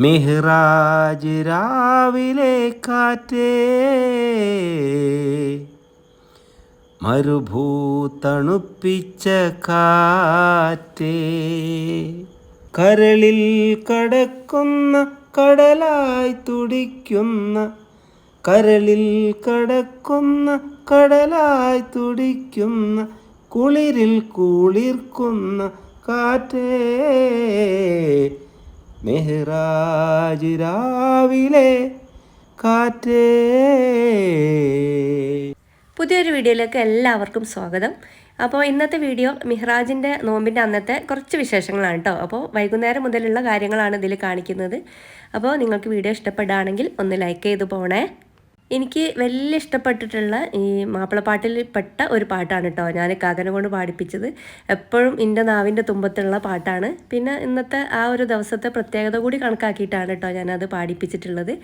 മിഹ്റാജ് രാവിലെ കാറ്റേ. മരുഭൂതണുപ്പിച്ച കാറ്റേ. കരളിൽ കടക്കുന്ന കടലായി തുടിക്കുന്ന കരളിൽ കടക്കുന്ന കടലായി തുടിക്കുന്ന കുളിരിൽ കുളിർക്കുന്ന കാറ്റേ. മെഹ്റാജ് രാവിലെ കാറ്റേ. പുതിയൊരു വീഡിയോയിലേക്ക് എല്ലാവർക്കും സ്വാഗതം. അപ്പോൾ ഇന്നത്തെ വീഡിയോ മിഹ്റാജിന്റെ നോമ്പിന്റെ അന്നത്തെ കുറച്ച് വിശേഷങ്ങളാണ് കേട്ടോ. അപ്പോൾ വൈകുന്നേരം മുതലുള്ള കാര്യങ്ങളാണ് ഇതിൽ കാണിക്കുന്നത്. അപ്പോൾ നിങ്ങൾക്ക് വീഡിയോ ഇഷ്ടപ്പെടുകയാണെങ്കിൽ ഒന്ന് ലൈക്ക് ചെയ്ത് പോണേ. എനിക്ക് വലിയ ഇഷ്ടപ്പെട്ടിട്ടുള്ള ഈ മാപ്പിളപ്പാട്ടിൽ പെട്ട ഒരു പാട്ടാണ് കേട്ടോ ഞാൻ കാക്കനെ കൊണ്ട് പാടിപ്പിച്ചത്. എപ്പോഴും എന്റെ നാവിന്റെ തുമ്പത്തുള്ള പാട്ടാണ്. പിന്നെ ഇന്നത്തെ ആ ഒരു ദിവസത്തെ പ്രത്യേകത കൂടി കണക്കാക്കിയിട്ടാണ് കേട്ടോ ഞാനത് പാടിപ്പിച്ചിട്ടുള്ളത്.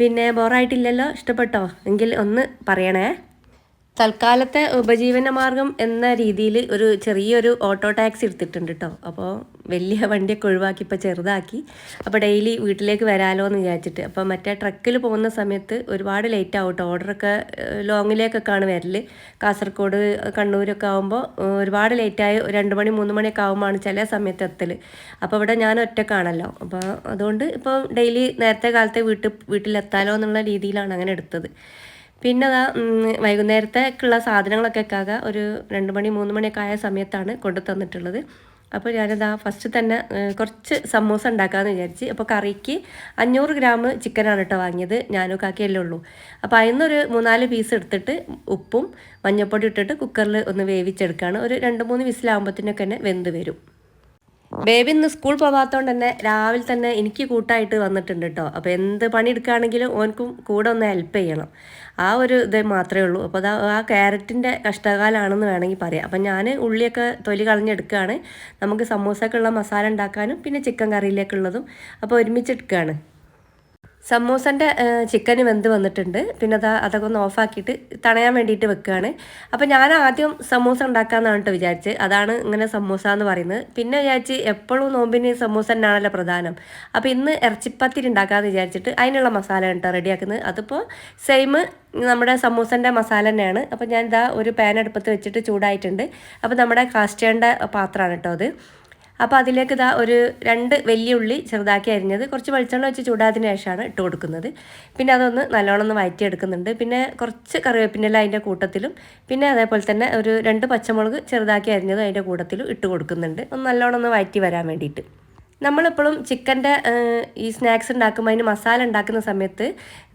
പിന്നെ ബോറായിട്ടില്ലല്ലോ? ഇഷ്ടപ്പെട്ടോ? എങ്കിൽ ഒന്ന് പറയണേ. തൽക്കാലത്തെ ഉപജീവന മാർഗം എന്ന രീതിയിൽ ഒരു ചെറിയൊരു ഓട്ടോ ടാക്സി എടുത്തിട്ടുണ്ട് കേട്ടോ അപ്പോൾ വലിയ വണ്ടിയൊക്കെ ഒഴിവാക്കി ഇപ്പോൾ ചെറുതാക്കി. അപ്പോൾ ഡെയിലി വീട്ടിലേക്ക് വരാലോ എന്ന് വിചാരിച്ചിട്ട്. അപ്പോൾ മറ്റേ ട്രക്കിൽ പോകുന്ന സമയത്ത് ഒരുപാട് ലേറ്റ് ആവും കേട്ടോ ഓർഡറൊക്കെ ലോങ്ങിലേക്കൊക്കെയാണ് വരൽ കാസർഗോഡ് കണ്ണൂരൊക്കെ ആകുമ്പോൾ ഒരുപാട് ലേറ്റായി രണ്ട് മണി മൂന്ന് മണിയൊക്കെ ആകുമ്പോഴാണ് ചില സമയത്ത് എത്തൽ അപ്പോൾ ഇവിടെ ഞാൻ ഒറ്റക്കാണല്ലോ. അപ്പോൾ അതുകൊണ്ട് ഇപ്പോൾ ഡെയിലി നേരത്തെ കാലത്തെ വീട്ടിൽ വീട്ടിലെത്താലോ എന്നുള്ള രീതിയിലാണ് അങ്ങനെ എടുത്തത്. പിന്നെ അതാ വൈകുന്നേരത്തേക്കുള്ള സാധനങ്ങളൊക്കെ കാക ഒരു രണ്ട് മണി മൂന്ന് മണിയൊക്കെ ആയ സമയത്താണ് കൊണ്ടു തന്നിട്ടുള്ളത്. അപ്പോൾ ഞാനിതാ ഫസ്റ്റ് തന്നെ കുറച്ച് സമൂസ ഉണ്ടാക്കാമെന്ന് വിചാരിച്ച് അപ്പോൾ കറിക്ക് അഞ്ഞൂറ് ഗ്രാം ചിക്കനാണ് കേട്ടോ വാങ്ങിയത് ഞാനും കാക്കിയല്ലേ ഉള്ളൂ. അപ്പോൾ അതിന്നൊരു മൂന്നാൽ പീസ് എടുത്തിട്ട് ഉപ്പും മഞ്ഞൾപ്പൊടി ഇട്ടിട്ട് കുക്കറിൽ ഒന്ന് വേവിച്ചെടുക്കുകയാണ്. ഒരു രണ്ട് മൂന്ന് വിസിലാകുമ്പോഴത്തേനൊക്കെ തന്നെ വെന്ത് വരും. ബേബി ഇന്ന് സ്കൂൾ പോകാത്തതുകൊണ്ട് തന്നെ രാവിലെ തന്നെ എനിക്ക് കൂട്ടായിട്ട് വന്നിട്ടുണ്ട് കേട്ടോ അപ്പോൾ എന്ത് പണി എടുക്കുകയാണെങ്കിലും ഓനക്കും കൂടെ ഒന്ന് ഹെൽപ്പ് ചെയ്യണം. ആ ഒരു ഇത് മാത്രമേ ഉള്ളൂ. അപ്പോൾ അതാ ആ ക്യാരറ്റിന്റെ കഷ്ടകാലമാണെന്ന് വേണമെങ്കിൽ പറയാം. അപ്പം ഞാൻ ഉള്ളിയൊക്കെ തൊലി കളഞ്ഞെടുക്കുകയാണ്. നമുക്ക് സമൂസക്കുള്ള മസാല ഉണ്ടാക്കാനും പിന്നെ ചിക്കൻ കറിയിലേക്കുള്ളതും അപ്പോൾ ഒരുമിച്ചെടുക്കുകയാണ് സമൂസന്റെ ചിക്കൻ വെന്ത് വന്നിട്ടുണ്ട്. പിന്നെ അത് അതൊക്കെ ഒന്ന് ഓഫാക്കിയിട്ട് തണയാൻ വേണ്ടിയിട്ട് വെക്കുകയാണ് അപ്പോൾ ഞാൻ ആദ്യം സമൂസ ഉണ്ടാക്കാമെന്നാണ് കേട്ടോ വിചാരിച്ച്. അതാണ് ഇങ്ങനെ സമൂസ എന്ന് പറയുന്നത്. പിന്നെ വിചാരിച്ച് എപ്പോഴും നോമ്പിന് സമൂസ തന്നെയാണല്ലോ പ്രധാനം. അപ്പോൾ ഇന്ന് ഇറച്ചിപ്പത്തിരി ഉണ്ടാക്കാമെന്ന് വിചാരിച്ചിട്ട് അതിനുള്ള മസാല കേട്ടോ റെഡിയാക്കുന്നത്. അതിപ്പോൾ സെയിം നമ്മുടെ സമൂസന്റെ മസാല തന്നെയാണ്. അപ്പോൾ ഞാൻ ഇതാ ഒരു പാൻ അടുപ്പത്ത് വെച്ചിട്ട് ചൂടായിട്ടുണ്ട്. അപ്പോൾ നമ്മുടെ കാസ്റ്റേണ്ട പാത്രമാണ് കേട്ടോ അത്. അപ്പോൾ അതിലേക്ക് ഇതാ ഒരു രണ്ട് വലിയ ഉള്ളി ചെറുതാക്കി അരിഞ്ഞത്. കുറച്ച് വെളിച്ചെണ്ണ വെച്ച് ചൂടാതിന് ശേഷമാണ് ഇട്ട് കൊടുക്കുന്നത്. പിന്നെ അതൊന്ന് നല്ലോണം ഒന്ന് വഴറ്റിയെടുക്കുന്നുണ്ട് പിന്നെ കുറച്ച് കറിവേപ്പിന്റെ അതിന്റെ കൂട്ടത്തിലും പിന്നെ അതേപോലെ തന്നെ ഒരു രണ്ട് പച്ചമുളക് ചെറുതാക്കി അരിഞ്ഞത് അതിന്റെ കൂട്ടത്തിലും ഇട്ട് കൊടുക്കുന്നുണ്ട്. ഒന്ന് നല്ലോണം ഒന്ന് വഴറ്റി വരാൻ വേണ്ടിയിട്ട്. നമ്മളെപ്പോഴും ചിക്കന്റെ ഈ സ്നാക്സ് ഉണ്ടാക്കുമ്പോൾ അതിന് മസാല ഉണ്ടാക്കുന്ന സമയത്ത്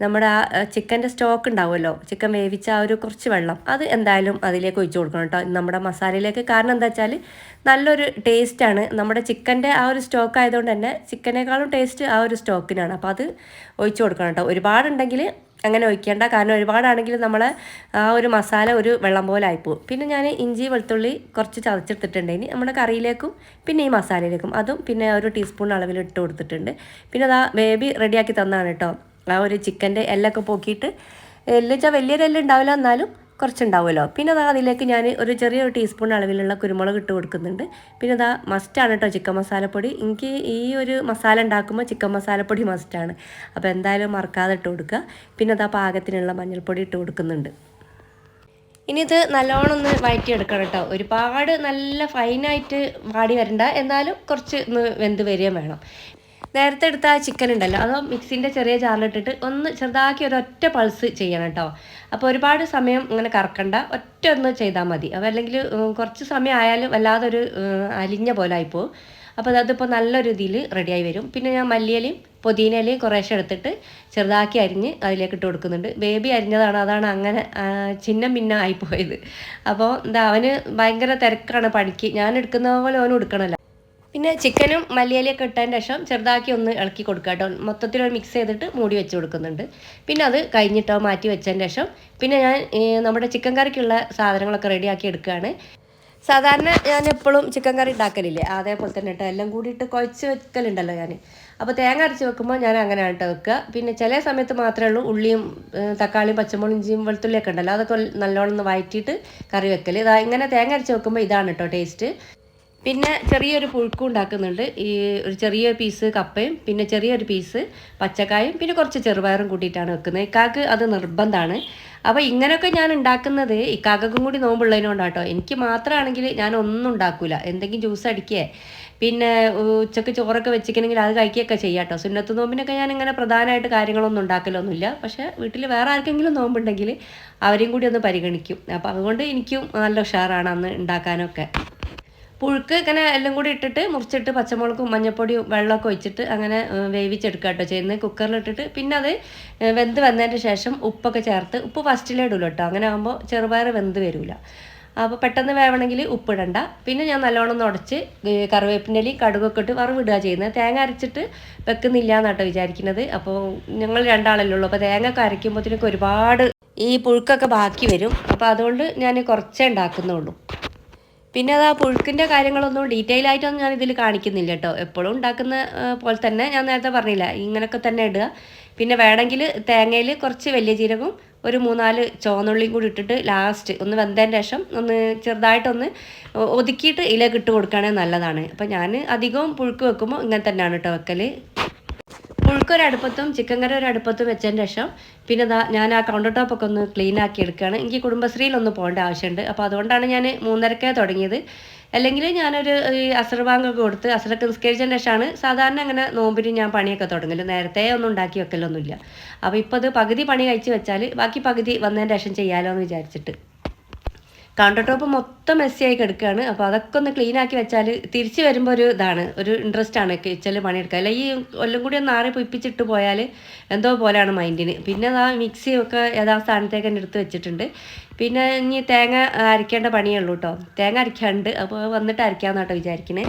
നമ്മുടെ ആ ചിക്കന്റെ സ്റ്റോക്ക് ഉണ്ടാവുമല്ലോ. ചിക്കൻ വേവിച്ച ആ ഒരു കുറച്ച് വെള്ളം. അത് എന്തായാലും അതിലേക്ക് ഒഴിച്ചു കൊടുക്കണം കേട്ടോ. നമ്മുടെ മസാലയിലേക്ക് കാരണം എന്താ വെച്ചാൽ നല്ലൊരു ടേസ്റ്റാണ്. നമ്മുടെ ചിക്കന്റെ ആ ഒരു സ്റ്റോക്ക് ആയതുകൊണ്ട് തന്നെ ചിക്കനേക്കാളും ടേസ്റ്റ് ആ ഒരു സ്റ്റോക്കിനാണ്. അപ്പോൾ അത് ഒഴിച്ചു കൊടുക്കണം കേട്ടോ. ഒരുപാടുണ്ടെങ്കിൽ അങ്ങനെ ഒഴിക്കേണ്ട കാരണം ഒരുപാടാണെങ്കിൽ നമ്മളെ ആ ഒരു മസാല ഒരു വെള്ളം പോലെ ആയിപ്പോവും. പിന്നെ ഞാൻ ഇഞ്ചി വെളുത്തുള്ളി കുറച്ച് ചതച്ചെടുത്തിട്ടുണ്ട് ഇനി നമ്മുടെ കറിയിലേക്കും പിന്നെ ഈ മസാലയിലേക്കും. അതും പിന്നെ ഒരു ടീസ്പൂൺ അളവിൽ ഇട്ട് കൊടുത്തിട്ടുണ്ട്. പിന്നെ അതാ ബേബി റെഡിയാക്കി തന്നാണ് കേട്ടോ. ആ ഒരു ചിക്കന്റെ എല്ലൊക്കെ പോക്കിയിട്ട്. എല്ലാം വെച്ചാൽ വലിയൊരു എല്ലാം ഉണ്ടാവില്ല എന്നാലും കുറച്ചുണ്ടാവുമല്ലോ. പിന്നെ അതാ അതിലേക്ക് ഞാൻ ഒരു ചെറിയ ഒരു ടീസ്പൂൺ അളവിലുള്ള കുരുമുളക് ഇട്ട് കൊടുക്കുന്നുണ്ട്. പിന്നെ അതാ മസ്റ്റാണ് കേട്ടോ ചിക്കൻ മസാലപ്പൊടി എനിക്ക് ഈ ഒരു മസാല ഉണ്ടാക്കുമ്പോൾ ചിക്കൻ മസാലപ്പൊടി മസ്റ്റാണ് അപ്പോൾ എന്തായാലും മറക്കാതെ ഇട്ട് കൊടുക്കുക. പിന്നെ അതാ പാകത്തിനുള്ള മഞ്ഞൾപ്പൊടി ഇട്ട് കൊടുക്കുന്നുണ്ട്. ഇനി ഇത് നല്ലോണം ഒന്ന് വഴറ്റിയെടുക്കണം കേട്ടോ ഒരുപാട് നല്ല ഫൈനായിട്ട് വാടി വരണ്ട. എന്നാലും കുറച്ച് ഒന്ന് വെന്ത് വരികയും വേണം. നേരത്തെ എടുത്ത ആ ചിക്കൻ ഉണ്ടല്ലോ അതോ മിക്സിന്റെ ചെറിയ ജാറിലിട്ടിട്ട് ഒന്ന് ചെറുതാക്കി ഒരൊറ്റ പൾസ് ചെയ്യണം കേട്ടോ അപ്പോൾ ഒരുപാട് സമയം ഇങ്ങനെ കറക്കണ്ട ഒറ്റ ഒന്ന് ചെയ്താൽ മതി. അപ്പോൾ അല്ലെങ്കിൽ കുറച്ച് സമയം ആയാലും വല്ലാതെ ഒരു അലിഞ്ഞ പോലെ ആയിപ്പോവും അപ്പോൾ അതിപ്പോൾ നല്ല രീതിയിൽ റെഡിയായി വരും. പിന്നെ ഞാൻ മല്ലിയിലയും പുതിനയിലയും കുറേശ്ശെ എടുത്തിട്ട് ചെറുതാക്കി അരിഞ്ഞ് അതിലേക്ക് ഇട്ട് കൊടുക്കുന്നുണ്ട്. ബേബി അരിഞ്ഞതാണ് അതാണ് അങ്ങനെ ചിഹ്നം ഭിന്നം ആയിപ്പോയത് അപ്പോൾ എന്താ അവന് ഭയങ്കര തിരക്കാണ് പണിക്ക്. ഞാൻ എടുക്കുന്ന പോലെ അവനും എടുക്കണമല്ലോ പിന്നെ ചിക്കനും മല്ലിയിലയൊക്കെ ഇട്ടതിന് ശേഷം ചെറുതാക്കി ഒന്ന് ഇളക്കി കൊടുക്കുക കേട്ടോ. മൊത്തത്തിൽ ഒരു മിക്സ് ചെയ്തിട്ട് മൂടി വെച്ച് കൊടുക്കുന്നുണ്ട്. പിന്നെ അത് കഴിഞ്ഞിട്ടോ മാറ്റി വെച്ചതിന് ശേഷം പിന്നെ ഞാൻ നമ്മുടെ ചിക്കൻ കറിക്കുള്ള സാധനങ്ങളൊക്കെ റെഡിയാക്കി എടുക്കുകയാണ്. സാധാരണ ഞാൻ എപ്പോഴും ചിക്കൻ കറി ഉണ്ടാക്കലില്ലേ? അതേപോലെ തന്നെ കേട്ടോ. എല്ലാം കൂടിയിട്ട് കുഴച്ച് വെക്കലുണ്ടല്ലോ ഞാൻ. അപ്പോൾ തേങ്ങ അരച്ച് വെക്കുമ്പോൾ ഞാൻ അങ്ങനെയാണ് കേട്ടോ വെക്കുക. പിന്നെ ചില സമയത്ത് മാത്രമേ ഉള്ളൂ ഉള്ളിയും തക്കാളിയും പച്ചമുളകും ഇഞ്ചിയും വെളുത്തുള്ളിയൊക്കെ ഉണ്ടല്ലോ. അതൊക്കെ നല്ലോണം ഒന്ന് വഴറ്റിയിട്ട് കറി വെക്കൽ ഇതാ ഇങ്ങനെ തേങ്ങ അരച്ച് വെക്കുമ്പോൾ ഇതാണ് കേട്ടോ ടേസ്റ്റ് പിന്നെ ചെറിയൊരു പുഴുക്കും ഉണ്ടാക്കുന്നുണ്ട്. ഈ ഒരു ചെറിയ പീസ് കപ്പയും പിന്നെ ചെറിയൊരു പീസ് പച്ചക്കായും പിന്നെ കുറച്ച് ചെറുപയറും കൂട്ടിയിട്ടാണ് വെക്കുന്നത്. ഇക്കാക്ക് അത് നിർബന്ധമാണ്. അപ്പോൾ ഇങ്ങനെയൊക്കെ ഞാൻ ഉണ്ടാക്കുന്നത് ഇക്കാക്കും കൂടി നോമ്പുള്ളതിനോണ്ടാട്ടോ എനിക്ക് മാത്രമാണെങ്കിൽ ഞാൻ ഒന്നും ഉണ്ടാക്കൂല. എന്തെങ്കിലും ജ്യൂസ് അടിക്കേ. പിന്നെ ഉച്ചയ്ക്ക് ചോറൊക്കെ വെച്ചിക്കണമെങ്കിൽ അത് കഴിക്കുകയൊക്കെ ചെയ്യാം കേട്ടോ സുന്നത്ത് നോമ്പിനൊക്കെ ഞാൻ ഇങ്ങനെ പ്രധാനമായിട്ട് കാര്യങ്ങളൊന്നും ഉണ്ടാക്കലൊന്നുമില്ല. പക്ഷേ വീട്ടിൽ വേറെ ആർക്കെങ്കിലും നോമ്പുണ്ടെങ്കിൽ അവരെയും കൂടി ഒന്ന് പരിഗണിക്കും. അപ്പോൾ അതുകൊണ്ട് എനിക്കും നല്ല ഉഷാറാണ് അന്ന് ഉണ്ടാക്കാനൊക്കെ. പുഴുക്ക് ഇങ്ങനെ എല്ലാം കൂടി ഇട്ടിട്ട് മുറിച്ചിട്ട് പച്ചമുളകും മഞ്ഞപ്പൊടിയും വെള്ളമൊക്കെ ഒഴിച്ചിട്ട് അങ്ങനെ വേവിച്ചെടുക്കുക കേട്ടോ. ചെയ്യുന്നത് കുക്കറിലിട്ടിട്ട് പിന്നെ അത് വെന്ത് വന്നതിന് ശേഷം ഉപ്പൊക്കെ ചേർത്ത് ഉപ്പ് ഫസ്റ്റിലേ ഇടുള്ളൂ കേട്ടോ. അങ്ങനെ ആകുമ്പോൾ ചെറുപയർ വെന്ത് വരില്ല അപ്പോൾ പെട്ടെന്ന് വേവണമെങ്കിൽ ഉപ്പിടണ്ട പിന്നെ ഞാൻ നല്ലോണം ഉടച്ച് കറിവേപ്പിന്റെ ഇലയും കടുകൊക്കെ ഇട്ട് വറവിടുക ചെയ്യുന്നത്. തേങ്ങ അരച്ചിട്ട് വെക്കുന്നില്ല എന്നാട്ടോ വിചാരിക്കുന്നത്. അപ്പോൾ ഞങ്ങൾ രണ്ടാളല്ലേ ഉള്ളൂ. അപ്പോൾ തേങ്ങ ഒക്കെ അരയ്ക്കുമ്പോഴത്തേനൊക്കെ ഒരുപാട് ഈ പുഴുക്കൊക്കെ ബാക്കി വരും. അപ്പോൾ അതുകൊണ്ട് ഞാൻ കുറച്ചേ ഉണ്ടാക്കുന്നുള്ളൂ. പിന്നെ അത് ആ പുഴുക്കിന്റെ കാര്യങ്ങളൊന്നും ഡീറ്റെയിൽ ആയിട്ടൊന്നും ഞാൻ ഇതിൽ കാണിക്കുന്നില്ല കേട്ടോ. എപ്പോഴും ഉണ്ടാക്കുന്ന പോലെ തന്നെ ഞാൻ നേരത്തെ പറഞ്ഞില്ല ഇങ്ങനെയൊക്കെ തന്നെ ഇടുക. പിന്നെ വേണമെങ്കിൽ തേങ്ങയിൽ കുറച്ച് വലിയ ജീരകവും ഒരു മൂന്നാൽ ചുവന്നുള്ളിയും കൂടി ഇട്ടിട്ട് ലാസ്റ്റ് ഒന്ന് വെന്തതിന് ശേഷം ഒന്ന് ചെറുതായിട്ടൊന്ന് ഒതുക്കിയിട്ട് ഇല ഇട്ട് കൊടുക്കുകയാണെങ്കിൽ നല്ലതാണ്. അപ്പം ഞാൻ അധികവും പുഴുക്ക് വെക്കുമ്പോൾ ഇങ്ങനെ തന്നെയാണ് കേട്ടോ വെക്കൽ പുഴുക്ക് ഒരു അടുപ്പത്തും ചിക്കൻ കറി ഒരു അടുപ്പത്തും വെച്ചതിന് ശേഷം പിന്നെ ഞാൻ ആ കൗണ്ടർ ടോപ്പൊക്കെ ഒന്ന് ക്ലീൻ ആക്കി എടുക്കുകയാണ്. എനിക്ക് കുടുംബശ്രീയിലൊന്ന് പോകേണ്ട ആവശ്യമുണ്ട്. അപ്പോൾ അതുകൊണ്ടാണ് ഞാൻ മൂന്നരക്കേ തുടങ്ങിയത്. അല്ലെങ്കിൽ ഞാനൊരു ഈ അസർ കൊടുത്ത് അസറൊക്കെ നിസ്കരിച്ചതിന് ശേഷമാണ് സാധാരണ അങ്ങനെ നോമ്പിന് ഞാൻ പണിയൊക്കെ തുടങ്ങൽ. നേരത്തെ ഒന്നും ഉണ്ടാക്കി വെക്കലൊന്നുമില്ല. അപ്പോൾ ഇപ്പോൾ അത് പകുതി പണി കഴിച്ച് വെച്ചാൽ ബാക്കി പകുതി വന്നതിന് ശേഷം ചെയ്യാമല്ലോ എന്ന് വിചാരിച്ചിട്ട്. കൗണ്ടർ ടോപ്പ് മൊത്തം മെസ്സിയായി കിടക്കുകയാണ്. അപ്പോൾ അതൊക്കെ ഒന്ന് ക്ലീൻ ആക്കി വെച്ചാൽ തിരിച്ച് വരുമ്പോൾ ഒരു ഇതാണ് ഒരു ഇൻട്രസ്റ്റ് ആണ് കിച്ചണിൽ പണിയെടുക്കുക അല്ല ഈ ഒല്ലും കൂടി ഒന്ന് ആറി പൊയ്പ്പിച്ചിട്ട് പോയാൽ എന്തോ പോലെയാണ് മൈൻഡിന് പിന്നെ ആ മിക്സി ഒക്കെ സ്ഥാനത്തേക്ക് തന്നെ എടുത്ത് വെച്ചിട്ടുണ്ട്. പിന്നെ ഇനി തേങ്ങ അരയ്ക്കേണ്ട പണിയേ ഉള്ളൂ കേട്ടോ തേങ്ങ അരയ്ക്കാണ്ട് അപ്പോൾ വന്നിട്ട് അരയ്ക്കാമെന്നാട്ടോ വിചാരിക്കണേ.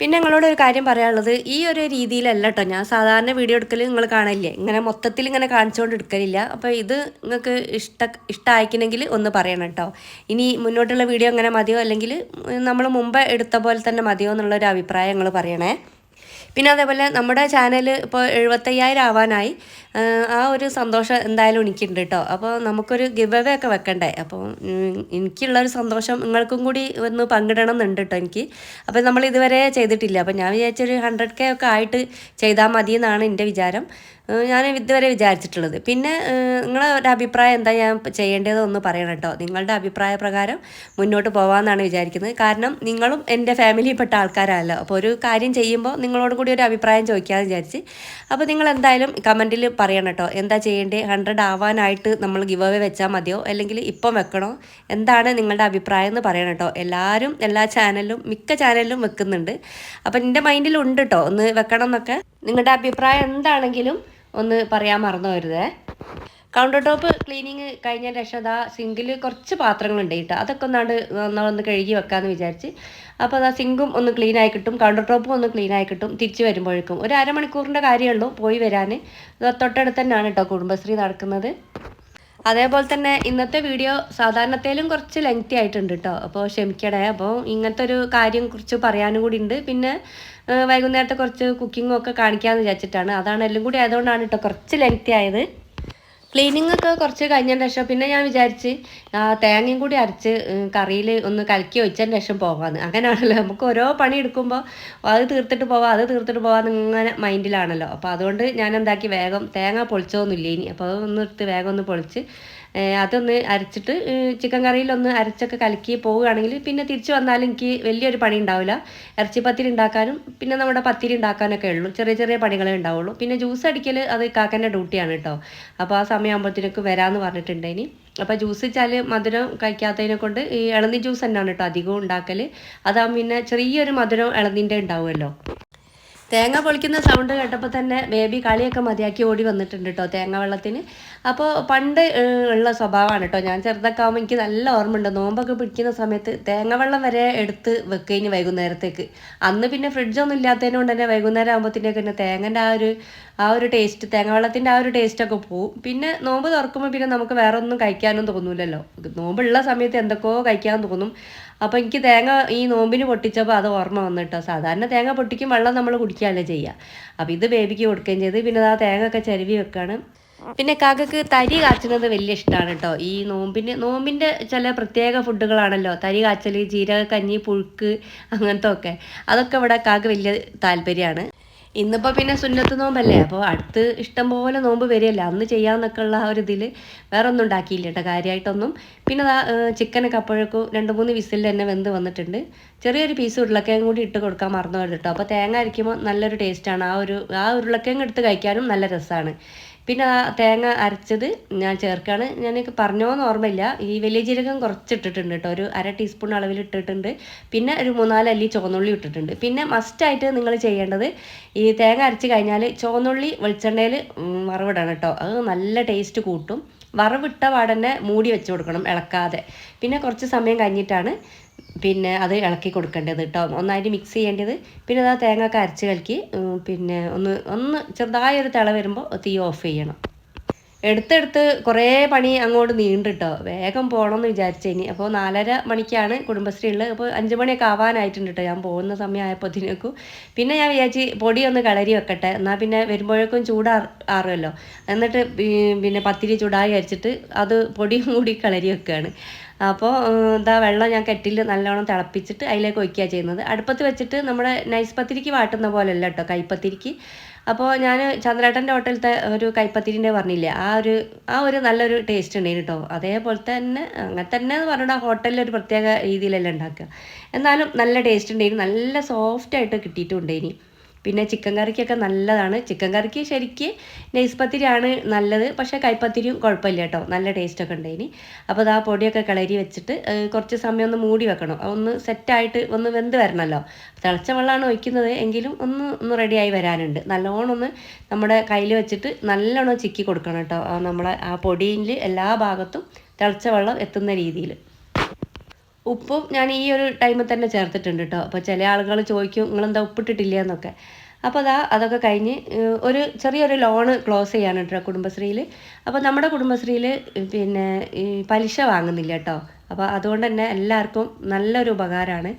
പിന്നെ നിങ്ങളോട് ഒരു കാര്യം പറയാനുള്ളത് ഈ ഒരു രീതിയിലല്ല കേട്ടോ ഞാൻ സാധാരണ വീഡിയോ എടുക്കൽ നിങ്ങൾ കാണില്ലേ? ഇങ്ങനെ മൊത്തത്തിൽ ഇങ്ങനെ കാണിച്ചുകൊണ്ട് എടുക്കലില്ല അപ്പോൾ ഇത് നിങ്ങൾക്ക് ഇഷ്ട ഇഷ്ടമായിക്കണമെങ്കിൽ ഒന്ന് പറയണം കേട്ടോ ഇനി മുന്നോട്ടുള്ള വീഡിയോ അങ്ങനെ മതിയോ? അല്ലെങ്കിൽ നമ്മൾ മുമ്പ് എടുത്ത പോലെ തന്നെ മതിയോ എന്നുള്ളൊരു അഭിപ്രായം നിങ്ങൾ പറയണേ. പിന്നെ അതേപോലെ നമ്മുടെ ചാനൽ ഇപ്പോൾ എഴുപത്തയ്യായിരം ആവാനായി. ആ, ഒരു സന്തോഷം എന്തായാലും എനിക്കുണ്ട് കേട്ടോ അപ്പോൾ നമുക്കൊരു ഗിവ് അവേ ഒക്കെ വെക്കണ്ടേ? അപ്പോൾ എനിക്കുള്ളൊരു സന്തോഷം നിങ്ങൾക്കും കൂടി ഒന്ന് പങ്കിടണം എന്നുണ്ട് കേട്ടോ എനിക്ക്. അപ്പോൾ നമ്മൾ ഇതുവരെ ചെയ്തിട്ടില്ല. അപ്പോൾ ഞാൻ വിചാരിച്ചൊരു ഹൺഡ്രഡ് കെ ഒക്കെ ആയിട്ട് ചെയ്താൽ മതി എന്നാണ് എന്റെ വിചാരം. ഞാൻ ഇതുവരെ വിചാരിച്ചിട്ടുള്ളത്. പിന്നെ നിങ്ങളെ ഒരു അഭിപ്രായം എന്താ? ഞാൻ ചെയ്യേണ്ടതെന്ന് പറയണം കേട്ടോ നിങ്ങളുടെ അഭിപ്രായ പ്രകാരം മുന്നോട്ട് പോകാമെന്നാണ് വിചാരിക്കുന്നത്. കാരണം നിങ്ങളും എന്റെ ഫാമിലിയിൽപ്പെട്ട ആൾക്കാരല്ലോ. അപ്പോൾ ഒരു കാര്യം ചെയ്യുമ്പോൾ നിങ്ങളോട് കൂടി ഒരു അഭിപ്രായം ചോദിക്കാമെന്ന് വിചാരിച്ച്. അപ്പോൾ നിങ്ങൾ എന്തായാലും കമന്റിൽ പറയണം കേട്ടോ. എന്താ ചെയ്യേണ്ടത് ഹൺഡ്രഡ് ആവാനായിട്ട് നമ്മൾ ഗിവ് അവേ വെച്ചാൽ മതിയോ? അല്ലെങ്കിൽ ഇപ്പം വെക്കണോ? എന്താണ് നിങ്ങളുടെ അഭിപ്രായം എന്ന് പറയണം കേട്ടോ. എല്ലാവരും എല്ലാ ചാനലിലും മിക്ക ചാനലിലും വെക്കുന്നുണ്ട്. അപ്പം എന്റെ മൈൻഡിലുണ്ട് കേട്ടോ. ഒന്ന് വെക്കണം എന്നൊക്കെ നിങ്ങളുടെ അഭിപ്രായം എന്താണെങ്കിലും ഒന്ന് പറയാൻ മറന്നു വരുതേ കൗണ്ടർ ടോപ്പ് ക്ലീനിങ് കഴിഞ്ഞ ശേഷം അതാ സിങ്കിൽ കുറച്ച് പാത്രങ്ങളുണ്ട് കേട്ടോ. അതൊക്കെ ഒന്നാണ്ട് ഒന്ന് കഴുകി വെക്കാമെന്ന് വിചാരിച്ച്. അപ്പോൾ അതാ സിങ്കും ഒന്ന് ക്ലീൻ ആയി കിട്ടും. കൗണ്ടർ ടോപ്പും ഒന്ന് ക്ലീൻ ആയി കിട്ടും. തിരിച്ച് വരുമ്പോഴേക്കും. ഒരു അരമണിക്കൂറിന്റെ കാര്യമുള്ളൂ പോയി വരാൻ തൊട്ടടുത്ത് തന്നെയാണ് കേട്ടോ കുടുംബശ്രീ നടക്കുന്നത്. അതേപോലെ തന്നെ ഇന്നത്തെ വീഡിയോ സാധാരണത്തേലും കുറച്ച് ലെങ്തി ആയിട്ടുണ്ട് കേട്ടോ. അപ്പോൾ ക്ഷമിക്കണേ അപ്പോൾ ഇങ്ങനത്തെ ഒരു കാര്യം കുറിച്ച് പറയാനും കൂടി ഉണ്ട്. പിന്നെ വൈകുന്നേരത്തെ കുറച്ച് കുക്കിങ്ങും ഒക്കെ കാണിക്കാമെന്ന് വിചാരിച്ചിട്ടാണ്. അതാണ് എല്ലാം കൂടി ആയതുകൊണ്ടാണ് കേട്ടോ കുറച്ച് ലെങ്തി ആയത്. ക്ലീനിങ് ഒക്കെ കുറച്ച് കഴിഞ്ഞതിന് ശേഷം പിന്നെ ഞാൻ വിചാരിച്ച് തേങ്ങയും കൂടി അരച്ച് കറിയിൽ ഒന്ന് കലക്കി വെച്ചതിന് ശേഷം പോകാമെന്ന് അങ്ങനെയാണല്ലോ നമുക്ക് ഓരോ പണി എടുക്കുമ്പോൾ അത് തീർത്തിട്ട് പോവാം അത് തീർത്തിട്ട് പോവാം ഇങ്ങനെ മൈൻഡിലാണല്ലോ അപ്പോൾ അതുകൊണ്ട് ഞാൻ എന്താക്കി വേഗം തേങ്ങ പൊളിച്ചോന്നില്ല ഇനി അപ്പോൾ ഒന്ന് എടുത്ത് വേഗം ഒന്ന് പൊളിച്ച് അതൊന്ന് അരച്ചിട്ട് ചിക്കൻ കറിയിലൊന്ന് അരച്ചൊക്കെ കലക്കി പോവുകയാണെങ്കിൽ പിന്നെ തിരിച്ചു വന്നാലും എനിക്ക് വലിയൊരു പണി ഉണ്ടാവില്ല. ഇറച്ചി പത്തിരി ഉണ്ടാക്കാനും പിന്നെ നമ്മുടെ പത്തിരി ഉണ്ടാക്കാനൊക്കെ ഉള്ളൂ. ചെറിയ ചെറിയ പണികളേ ഉണ്ടാവുള്ളൂ. പിന്നെ ജ്യൂസ് അടിക്കൽ അത് കാക്കന്റെ ഡ്യൂട്ടിയാണ് കേട്ടോ. അപ്പോൾ ആ സമയമാകുമ്പോഴത്തേക്ക് വരാമെന്ന് പറഞ്ഞിട്ടുണ്ട് ഇനി. അപ്പോൾ ജ്യൂസ് വെച്ചാൽ മധുരം കഴിക്കാത്തതിനെ കൊണ്ട് ഈ ഇളനീ ജ്യൂസ് തന്നെയാണ് കേട്ടോ അധികവും ഉണ്ടാക്കൽ അതാകുമ്പോൾ പിന്നെ ചെറിയൊരു മധുരം ഇളനീന്റെ ഉണ്ടാവുമല്ലോ. തേങ്ങ പൊളിക്കുന്ന സൗണ്ട് കേട്ടപ്പോൾ തന്നെ ബേബി കളിയൊക്കെ മതിയാക്കി ഓടി വന്നിട്ടുണ്ട് കേട്ടോ തേങ്ങ വെള്ളത്തിന്. അപ്പോൾ പണ്ട് ഉള്ള സ്വഭാവമാണ് കേട്ടോ ഞാൻ ചെറുതൊക്കെ ആകുമ്പോൾ എനിക്ക് നല്ല ഓർമ്മയുണ്ട്. നോമ്പൊക്കെ പിടിക്കുന്ന സമയത്ത് തേങ്ങ വെള്ളം വരെ എടുത്ത് വെക്കഴിഞ്ഞ് വൈകുന്നേരത്തേക്ക്. അന്ന് പിന്നെ ഫ്രിഡ്ജൊന്നും ഇല്ലാത്തതിന് കൊണ്ട് തന്നെ വൈകുന്നേരം ആകുമ്പോഴത്തേക്ക് തന്നെ തേങ്ങന്റെ ആ ഒരു ആ ഒരു ടേസ്റ്റ് തേങ്ങ വെള്ളത്തിന്റെ ആ ഒരു ടേസ്റ്റൊക്കെ പോവും. പിന്നെ നോമ്പ് തുറക്കുമ്പോൾ പിന്നെ നമുക്ക് വേറെ ഒന്നും കഴിക്കാനും തോന്നൂലല്ലോ. നോമ്പുള്ള സമയത്ത് എന്തൊക്കെയോ കഴിക്കാൻ തോന്നും. അപ്പോൾ എനിക്ക് തേങ്ങ ഈ നോമ്പിന് പൊട്ടിച്ചപ്പോൾ അത് ഓർമ്മ വന്നു കേട്ടോ സാധാരണ തേങ്ങ പൊട്ടിക്കും വെള്ളം നമ്മൾ കുടിക്കുകയല്ലേ ചെയ്യുക അപ്പോൾ ഇത് ബേബിക്ക് കൊടുക്കുകയും ചെയ്ത്. പിന്നെ ആ തേങ്ങ ഒക്കെ ചരുവി വെക്കുകയാണ് പിന്നെ കാക്കക്ക് തരി കാച്ചുന്നത് വലിയ ഇഷ്ടമാണ് കേട്ടോ ഈ നോമ്പിന് നോമ്പിന്റെ ചില പ്രത്യേക ഫുഡുകളാണല്ലോ. തരി കാച്ചൽ ജീരക കഞ്ഞി പുഴുക്ക് അങ്ങനത്തെ ഒക്കെ അതൊക്കെ ഇവിടെ കാക്ക വലിയ താല്പര്യമാണ്. ഇന്നിപ്പോൾ പിന്നെ സുന്നത്ത് നോമ്പല്ലേ? അപ്പോൾ അടുത്ത് ഇഷ്ടം പോലെ നോമ്പ് വരികയല്ല? അന്ന് ചെയ്യാമെന്നൊക്കെ ഉള്ള ആ ഒരു ഇതിൽ വേറെ ഒന്നും ഉണ്ടാക്കിയില്ല കേട്ടോ കാര്യമായിട്ടൊന്നും പിന്നെ ചിക്കനൊക്കെ അപ്പോഴേക്കും രണ്ട് മൂന്ന് വിസിൽ തന്നെ വെന്ത് വന്നിട്ടുണ്ട്. ചെറിയൊരു പീസ് ഉരുളക്കിഴങ്ങ് കൂടി ഇട്ട് കൊടുക്കാൻ മറന്നു കേട്ടോ. അപ്പോൾ തേങ്ങ അരയ്ക്കുമ്പോൾ നല്ലൊരു ടേസ്റ്റാണ് ആ ഒരു ആ ഉരുളക്കിഴങ്ങ് എടുത്ത് കഴിക്കാനും നല്ല രസമാണ് പിന്നെ ആ തേങ്ങ അരച്ചത് ഞാൻ ചേർക്കുകയാണ് ഞാനൊക്കെ പറഞ്ഞോന്ന് ഓർമ്മയില്ല. ഈ വലിയ ജീരകം കുറച്ച് ഇട്ടിട്ടുണ്ട് കേട്ടോ. ഒരു അര ടീസ്പൂൺ അളവിൽ ഇട്ടിട്ടുണ്ട്. പിന്നെ ഒരു മൂന്നാൽ അല്ലി ചുവന്നുള്ളി ഇട്ടിട്ടുണ്ട്. പിന്നെ മസ്റ്റായിട്ട് നിങ്ങൾ ചെയ്യേണ്ടത് ഈ തേങ്ങ അരച്ച് കഴിഞ്ഞാൽ ചുവന്നുള്ളി വെളിച്ചെണ്ണയിൽ വറവിടണം കേട്ടോ. അത് നല്ല ടേസ്റ്റ് കൂട്ടും. വറവിട്ട പാടന്നെ മൂടി വെച്ച് കൊടുക്കണം ഇളക്കാതെ. പിന്നെ കുറച്ച് സമയം കഴിഞ്ഞിട്ടാണ് പിന്നെ അത് ഇളക്കി കൊടുക്കേണ്ടത് കേട്ടോ ഒന്നായിട്ട് മിക്സ് ചെയ്യേണ്ടത്. പിന്നെ അത് ആ തേങ്ങ ഒക്കെ അരച്ച് കലക്കി പിന്നെ ഒന്ന് ഒന്ന് ചെറുതായൊരു തിള വരുമ്പോൾ തീ ഓഫ് ചെയ്യണം. എടുത്തെടുത്ത് കുറേ പണി അങ്ങോട്ട് നീണ്ടിട്ടോ വേഗം പോകണമെന്ന് വിചാരിച്ചേനി. അപ്പോൾ നാലര മണിക്കാണ് കുടുംബശ്രീ ഉള്ളത്. അപ്പോൾ അഞ്ച് മണിയൊക്കെ ആവാനായിട്ടുണ്ട് കേട്ടോ ഞാൻ പോകുന്ന സമയമായപ്പോഴത്തേക്കും പിന്നെ ഞാൻ വിചാരിച്ച് പൊടി ഒന്ന് കളരി വെക്കട്ടെ. എന്നാൽ പിന്നെ വരുമ്പോഴേക്കും ചൂടാ ആറുമല്ലോ എന്നിട്ട് പിന്നെ പത്തിരി ചൂടായി അരിച്ചിട്ട് അത് പൊടിയും കൂടി കളരി വെക്കുകയാണ് അപ്പോൾ എന്താ വെള്ളം ഞാൻ കെറ്റിൽ നല്ലോണം തിളപ്പിച്ചിട്ട് അതിലേക്ക് ഒഴിക്കുക ചെയ്യുന്നത്. അടുപ്പത്ത് വെച്ചിട്ട് നമ്മുടെ നൈസ് പത്തിരിക്ക് വാട്ടുന്ന പോലെയല്ല കേട്ടോ കൈപ്പത്തിരിക്ക്. അപ്പോൾ ഞാൻ ചന്ദ്രേട്ടന്റെ ഹോട്ടലത്തെ ഒരു കൈപ്പത്തിരിന്റെ പറഞ്ഞില്ലേ ആ ഒരു ആ ഒരു നല്ലൊരു ടേസ്റ്റ് ഉണ്ടായിരുന്നു കേട്ടോ അതേപോലെ തന്നെ അങ്ങനെ തന്നെ എന്ന് പറഞ്ഞാൽ ഹോട്ടലിൽ ഒരു പ്രത്യേക രീതിയിലല്ല ഉണ്ടാക്കുക. എന്നാലും നല്ല ടേസ്റ്റ് ഉണ്ടായിരുന്നു നല്ല സോഫ്റ്റായിട്ട് ആയിട്ട് കിട്ടിയിട്ടുണ്ടായിനി പിന്നെ ചിക്കൻ കറിക്കൊക്കെ നല്ലതാണ്. ചിക്കൻ കറിക്ക് ശരിക്ക് നെയ്സ് പത്തിരിയാണ് നല്ലത്. പക്ഷേ കൈപ്പത്തിരിയും കുഴപ്പമില്ല കേട്ടോ. നല്ല ടേസ്റ്റൊക്കെ ഉണ്ട് ഇനി അപ്പോൾ അത് ആ പൊടിയൊക്കെ കളരി വെച്ചിട്ട് കുറച്ച് സമയം ഒന്ന് മൂടി വെക്കണം. ഒന്ന് സെറ്റായിട്ട് ഒന്ന് വെന്ത് വരണമല്ലോ തിളച്ച വെള്ളമാണ് ഒഴിക്കുന്നത്. എങ്കിലും ഒന്ന് ഒന്ന് റെഡിയായി വരാനുണ്ട്. നല്ലോണം ഒന്ന് നമ്മുടെ കയ്യിൽ വെച്ചിട്ട് നല്ലോണം ചിക്കി കൊടുക്കണം കേട്ടോ. നമ്മളെ ആ പൊടിയിൽ എല്ലാ ഭാഗത്തും തിളച്ച വെള്ളം എത്തുന്ന രീതിയിൽ ഉപ്പും ഞാൻ ഈ ഒരു ടൈമിൽ തന്നെ ചേർത്തിട്ടുണ്ട് കേട്ടോ അപ്പോൾ ചില ആളുകൾ ചോദിക്കും നിങ്ങളെന്താ ഉപ്പിട്ടിട്ടില്ല എന്നൊക്കെ. അപ്പോൾ അതാ അതൊക്കെ കഴിഞ്ഞ് ഒരു ചെറിയൊരു ലോണ് ക്ലോസ് ചെയ്യാണ് കേട്ടോ കുടുംബശ്രീയിൽ അപ്പോൾ നമ്മുടെ കുടുംബശ്രീയിൽ പിന്നെ ഈ പലിശ വാങ്ങുന്നില്ല കേട്ടോ അപ്പോൾ അതുകൊണ്ട് തന്നെ എല്ലാവർക്കും നല്ലൊരു ഉപകാരമാണ്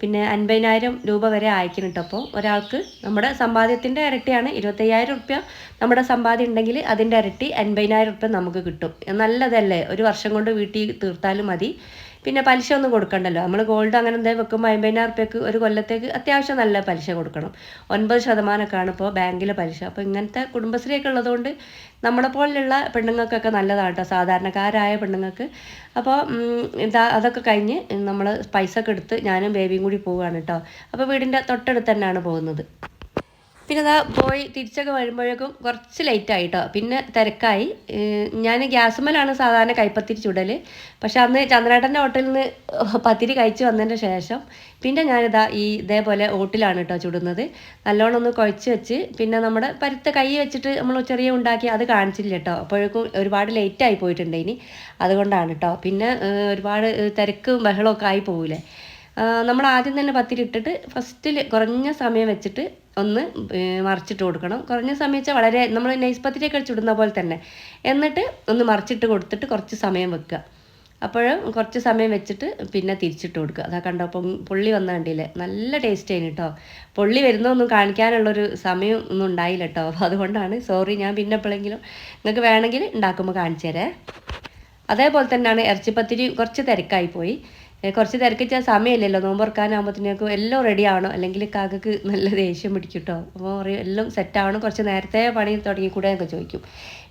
പിന്നെ അൻപതിനായിരം രൂപ വരെ അയക്കണം കേട്ടോ അപ്പോൾ ഒരാൾക്ക് നമ്മുടെ സമ്പാദ്യത്തിന്റെ ഇരട്ടിയാണ്. ഇരുപത്തയ്യായിരം റുപ്യ നമ്മുടെ സമ്പാദ്യം ഉണ്ടെങ്കിൽ അതിന്റെ ഇരട്ടി അൻപതിനായിരം റുപ്യ നമുക്ക് കിട്ടും. നല്ലതല്ലേ? ഒരു വർഷം കൊണ്ട് വീട്ടിൽ തീർത്താലും മതി. പിന്നെ പലിശ ഒന്നും കൊടുക്കണ്ടല്ലോ. നമ്മൾ ഗോൾഡ് അങ്ങനെ എന്തെങ്കിലും വെക്കുമ്പോൾ അമ്പതിനായിരം റുപ്യക്ക് ഒരു കൊല്ലത്തേക്ക് അത്യാവശ്യം നല്ല പലിശ കൊടുക്കണം. ഒൻപത് ശതമാനമൊക്കെയാണ് ഇപ്പോൾ ബാങ്കിലെ പലിശ. അപ്പോൾ ഇങ്ങനത്തെ കുടുംബശ്രീയൊക്കെ ഉള്ളതുകൊണ്ട് നമ്മളെ പോലെയുള്ള പെണ്ണുങ്ങൾക്കൊക്കെ നല്ലതാണ് കേട്ടോ സാധാരണക്കാരായ പെണ്ണുങ്ങൾക്ക്. അപ്പോൾ ഇതാ അതൊക്കെ കഴിഞ്ഞ് നമ്മൾ പൈസ ഒക്കെ എടുത്ത് ഞാനും ബേബിയും കൂടി പോവുകയാണ് കേട്ടോ അപ്പോൾ വീടിന്റെ തൊട്ടടുത്ത് തന്നെയാണ് പോകുന്നത്. പിന്നെ അതാ പോയി തിരിച്ചൊക്കെ വരുമ്പോഴേക്കും കുറച്ച് ലേറ്റ് ആയിട്ടോ. പിന്നെ തിരക്കായി. ഞാൻ ഗ്യാസുമ്മലാണ് സാധാരണ കൈപ്പത്തിരി ചുടൽ പക്ഷെ അന്ന് ചന്ദ്രേട്ടന്റെ ഹോട്ടലിൽ നിന്ന് പത്തിരി കഴിച്ച് വന്നതിന് ശേഷം പിന്നെ ഞാനിതാ ഈ ഇതേപോലെ ഓട്ടിലാണ് കേട്ടോ ചുടുന്നത്. നല്ലോണം ഒന്ന് കുഴച്ച് വെച്ച് പിന്നെ നമ്മുടെ പരുത്ത കൈ വെച്ചിട്ട് നമ്മൾ ചെറിയ ഉണ്ടാക്കി അത് കാണിച്ചില്ല കേട്ടോ അപ്പോഴേക്കും ഒരുപാട് ലേറ്റായി പോയിട്ടുണ്ട് ഇനി. അതുകൊണ്ടാണ് കേട്ടോ പിന്നെ ഒരുപാട് തിരക്കും ബഹളമൊക്കെ ആയി പോവില്ലേ നമ്മൾ ആദ്യം തന്നെ പത്തിരി ഇട്ടിട്ട് ഫസ്റ്റിൽ കുറഞ്ഞ സമയം വെച്ചിട്ട് ഒന്ന് മറിച്ചിട്ട് കൊടുക്കണം. കുറഞ്ഞ സമയം വെച്ചാൽ വളരെ നമ്മൾ നൈസ് പത്തിരിയൊക്കെ ചുടുന്ന പോലെ തന്നെ. എന്നിട്ട് ഒന്ന് മറിച്ചിട്ട് കൊടുത്തിട്ട് കുറച്ച് സമയം വെക്കുക. അപ്പോൾ കുറച്ച് സമയം വെച്ചിട്ട് പിന്നെ തിരിച്ചിട്ട് കൊടുക്കുക. അതാ കണ്ടോ അപ്പം പുള്ളി വന്ന കണ്ടില്ലേ? നല്ല ടേസ്റ്റ് ആയിരുന്നു കേട്ടോ പുള്ളി വരുന്നൊന്നും കാണിക്കാനുള്ളൊരു സമയം ഒന്നും ഉണ്ടായില്ല കേട്ടോ അപ്പോൾ അതുകൊണ്ടാണ് സോറി ഞാൻ പിന്നെ എപ്പോഴെങ്കിലും നിങ്ങൾക്ക് വേണമെങ്കിൽ ഉണ്ടാക്കുമ്പോൾ കാണിച്ചു തരേ. അതേപോലെ തന്നെയാണ് ഇറച്ചിപ്പത്തിരി കുറച്ച് തിരക്കായി പോയി. കുറച്ച് തിരക്കിച്ചാൽ സമയമില്ലല്ലോ. നോമ്പ് തുറക്കാനാകുമ്പോഴത്തേക്കും എല്ലാം റെഡി ആവണം. അല്ലെങ്കിൽ കാക്കക്ക് നല്ല ദേഷ്യം പിടിക്കും അപ്പോൾ പറയും എല്ലാം സെറ്റ് ആവണം. കുറച്ച് നേരത്തെ പണി തുടങ്ങിക്കൂടെ എന്നൊക്കെ ചോദിക്കും.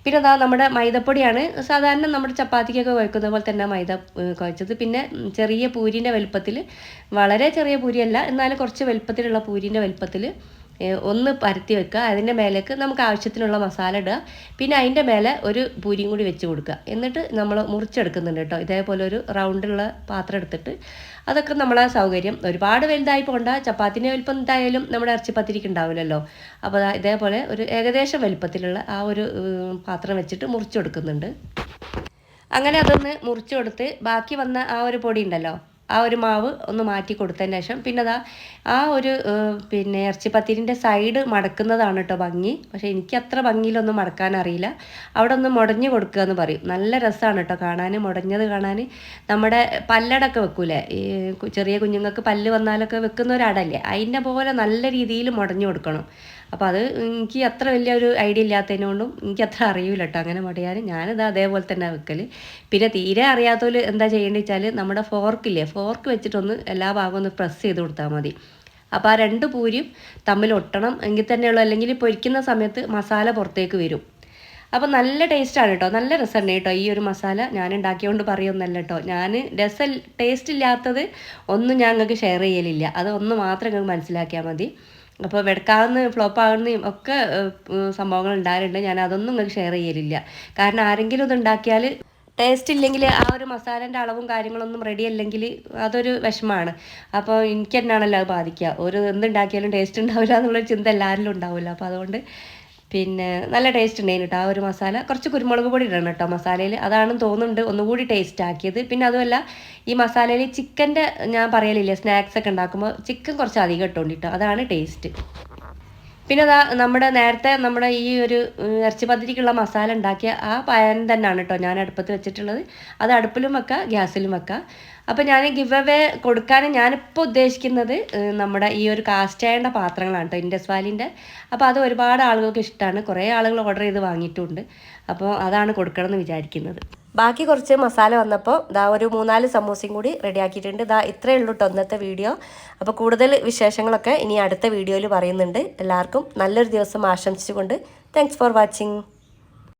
പിന്നെ അതാ നമ്മുടെ മൈദപ്പൊടിയാണ്. സാധാരണ നമ്മുടെ ചപ്പാത്തിക്കൊക്കെ കുഴക്കുന്ന പോലെ തന്നെ മൈദ കുഴച്ചത്. പിന്നെ ചെറിയ പൂരിന്റെ വലുപ്പത്തിൽ വളരെ ചെറിയ പൂരിയല്ല എന്നാലും കുറച്ച് വലുപ്പത്തിലുള്ള പൂരിന്റെ വലുപ്പത്തിൽ ഒന്ന് പരത്തി വെക്കുക. അതിന്റെ മേലേക്ക് നമുക്ക് ആവശ്യത്തിനുള്ള മസാല ഇടുക. പിന്നെ അതിന്റെ മേലെ ഒരു പൂരിയും കൂടി വെച്ച് കൊടുക്കുക. എന്നിട്ട് നമ്മൾ മുറിച്ചെടുക്കുന്നുണ്ട് കേട്ടോ. ഇതേപോലെ ഒരു റൗണ്ടുള്ള പാത്രം എടുത്തിട്ട് അതൊക്കെ നമ്മളെ സൗകര്യം. ഒരുപാട് വലുതായി പോകണ്ട. ചപ്പാത്തിന്റെ വലിപ്പം എന്തായാലും നമ്മുടെ ഇറച്ചിപ്പത്തിരിക്ക് ഉണ്ടാവില്ലല്ലോ. അപ്പോൾ ഇതേപോലെ ഒരു ഏകദേശം വലിപ്പത്തിലുള്ള ആ ഒരു പാത്രം വെച്ചിട്ട് മുറിച്ചെടുക്കുന്നുണ്ട്. അങ്ങനെ അതൊന്ന് മുറിച്ചു കൊടുത്ത് ബാക്കി വന്ന ആ ഒരു പൊടി ഉണ്ടല്ലോ. ആ ഒരു മാവ് ഒന്ന് മാറ്റി കൊടുത്തതിന് ശേഷം പിന്നെ അതാ ആ ഒരു പിന്നെ ഇറച്ചിപ്പത്തിരിന്റെ സൈഡ് മടക്കുന്നതാണ് കേട്ടോ ഭംഗി. പക്ഷേ എനിക്ക് അത്ര ഭംഗിയിലൊന്നും മടക്കാൻ അറിയില്ല. അവിടെ ഒന്ന് മുടഞ്ഞു കൊടുക്കുക എന്ന് പറയും. നല്ല രസമാണ് കേട്ടോ കാണാൻ. മുടഞ്ഞത് കാണാൻ നമ്മുടെ പല്ലടൊക്കെ വെക്കൂലേ? ഈ ചെറിയ കുഞ്ഞുങ്ങൾക്ക് പല്ല് വന്നാലൊക്കെ വെക്കുന്ന ഒരാടല്ലേ അതിന്റെ പോലെ നല്ല രീതിയിൽ മുടഞ്ഞു കൊടുക്കണം. അപ്പോൾ അത് എനിക്ക് അത്ര വലിയ ഒരു ഐഡിയ ഇല്ലാത്തതിനോണ്ടും എനിക്ക് അത്ര അറിയില്ല കേട്ടോ അങ്ങനെ മടിയാൻ ഞാനിത് അതേപോലെ തന്നെ വെക്കൽ പിന്നെ തീരെ അറിയാത്തവർ എന്താ ചെയ്യേണ്ടത് വെച്ചാൽ നമ്മുടെ ഫോർക്കില്ലേ ഫോർക്ക് വെച്ചിട്ടൊന്ന് എല്ലാ ഭാഗവും ഒന്ന് പ്രസ് ചെയ്ത് കൊടുത്താൽ മതി. അപ്പോൾ ആ രണ്ട് പൂരിയും തമ്മിൽ ഒട്ടണം. എങ്കിൽ തന്നെയുള്ളൂ അല്ലെങ്കിൽ പൊരിക്കുന്ന സമയത്ത് മസാല പുറത്തേക്ക് വരും. അപ്പോൾ നല്ല ടേസ്റ്റാണ് കേട്ടോ നല്ല രസമുണ്ട് കേട്ടോ ഈ ഒരു മസാല. ഞാൻ ഉണ്ടാക്കിയോണ്ട് പറയുന്നല്ല കേട്ടോ ഞാൻ രസം ടേസ്റ്റ് ഇല്ലാത്തത് ഒന്നും ഞാൻ നിങ്ങൾക്ക് ഷെയർ ചെയ്യലില്ല. അത് ഒന്ന് മാത്രം നിങ്ങൾക്ക് മനസ്സിലാക്കിയാൽ മതി. അപ്പോൾ വെടക്കാവുന്ന ഫ്ലോപ്പ് ആകുന്നതും ഒക്കെ സംഭവങ്ങൾ ഉണ്ടാകാറുണ്ട് ഞാൻ അതൊന്നും നിങ്ങൾക്ക് ഷെയർ ചെയ്യലില്ല. കാരണം ആരെങ്കിലും ഇത് ഉണ്ടാക്കിയാൽ ടേസ്റ്റ് ഇല്ലെങ്കിൽ ആ ഒരു മസാലേന്റെ അളവും കാര്യങ്ങളൊന്നും റെഡി അല്ലെങ്കിൽ അതൊരു വിഷമമാണ് അപ്പോൾ എനിക്ക് തന്നെയാണല്ലോ അത് ബാധിക്കുക. ഒരു എന്തുണ്ടാക്കിയാലും ടേസ്റ്റ് ഉണ്ടാവില്ല എന്നുള്ളൊരു ചിന്ത എല്ലാവരിലും ഉണ്ടാവില്ല അപ്പോൾ അതുകൊണ്ട് പിന്നെ നല്ല ടേസ്റ്റ് ഉണ്ടായിരുന്നു കേട്ടോ ആ ഒരു മസാല. കുറച്ച് കുരുമുളക് പൊടി ഇടണം കേട്ടോ മസാലയിൽ. അതാണ് തോന്നുന്നുണ്ട്. ഒന്നുകൂടി ടേസ്റ്റ് ആക്കിയത്. പിന്നെ അതുമല്ല ഈ മസാലയിൽ ചിക്കന്റെ ഞാൻ പറയലില്ലേ സ്നാക്സ് ഒക്കെ ഉണ്ടാക്കുമ്പോൾ ചിക്കൻ കുറച്ച് അധികം ഇട്ടോണ്ടിട്ടോ. അതാണ് ടേസ്റ്റ് പിന്നെ അതാ നമ്മുടെ നേരത്തെ നമ്മുടെ ഈ ഒരു ഇറച്ചി പദ്ധതിക്കുള്ള മസാല ഉണ്ടാക്കിയ ആ പാൻ തന്നെയാണ് കേട്ടോ ഞാൻ അടുപ്പത്ത് വെച്ചിട്ടുള്ളത്. അത് അടുപ്പിലും വെക്കാം ഗ്യാസിലും വെക്കാം. അപ്പോൾ ഞാൻ ഗിവ് അവേ കൊടുക്കാൻ ഞാനിപ്പോൾ ഉദ്ദേശിക്കുന്നത് നമ്മുടെ ഈ ഒരു കാസ്റ്റ് പാത്രങ്ങളാണ് കേട്ടോ ഇൻഡസ് വാലിന്റെ അപ്പോൾ അത് ഒരുപാട് ആളുകൾക്ക് ഇഷ്ടമാണ് കുറേ ആളുകൾ ഓർഡർ ചെയ്ത് വാങ്ങിയിട്ടുണ്ട്. അപ്പോൾ അതാണ് കൊടുക്കണമെന്ന് വിചാരിക്കുന്നത്. ബാക്കി കുറച്ച് മസാല വന്നപ്പോൾ ദാ ഒരു മൂന്നാൽ സമൂസയും കൂടി റെഡിയാക്കിയിട്ടുണ്ട് ദാ ഇത്രയേ ഉള്ളൂ കേട്ടോ ഇന്നത്തെ വീഡിയോ അപ്പോൾ കൂടുതൽ വിശേഷങ്ങളൊക്കെ ഇനി അടുത്ത വീഡിയോയിൽ പറയുന്നുണ്ട്. എല്ലാവർക്കും നല്ലൊരു ദിവസം ആശംസിച്ചുകൊണ്ട് താങ്ക്സ് ഫോർ വാച്ചിങ്